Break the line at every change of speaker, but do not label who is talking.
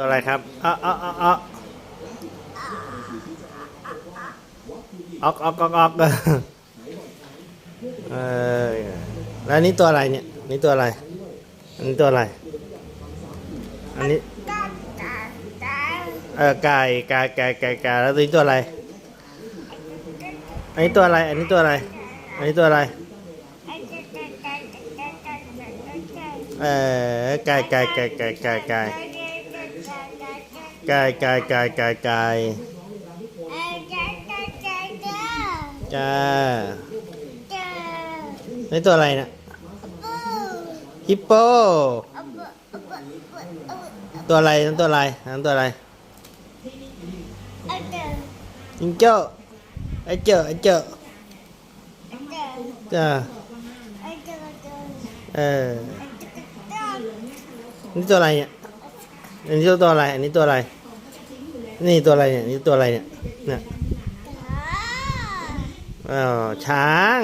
ตัวอะไรครับอ๊ะอ๊ะอ๊ะอ๊ะออกออกออกออกเออแล้วนี่ตัวอะไรเนี่ย นี่ตัวอะไร อันนี้ตัวอะไร อันนี้ เออไก่ไก่ไก่ไก่ไก่แล้วตัวนี้ตัวอะไร อันนี้ตัวอะไร อันนี้ตัวอะไร อันนี้ตัวอะไร เออไก่ไก่ไก่ไก่ไก่ ไก่ไก่ไก่ไก่ไก่จ้าอันนี้ตัวอะไรนะฮิปโป ตัวอะไรนั่นตัวอะไรนั่นตัวอะไรจิงโจ้ไอเจ้าไอเจ้าจ้าเออนี่ตัวอะไรเนี่ย อันนี้ตัวอะไร อันนี้ตัวอะไร นี่ตัวอะไรเนี่ย นี่ตัวอะไรเนี่ย เนี่ยอ๋อช้าง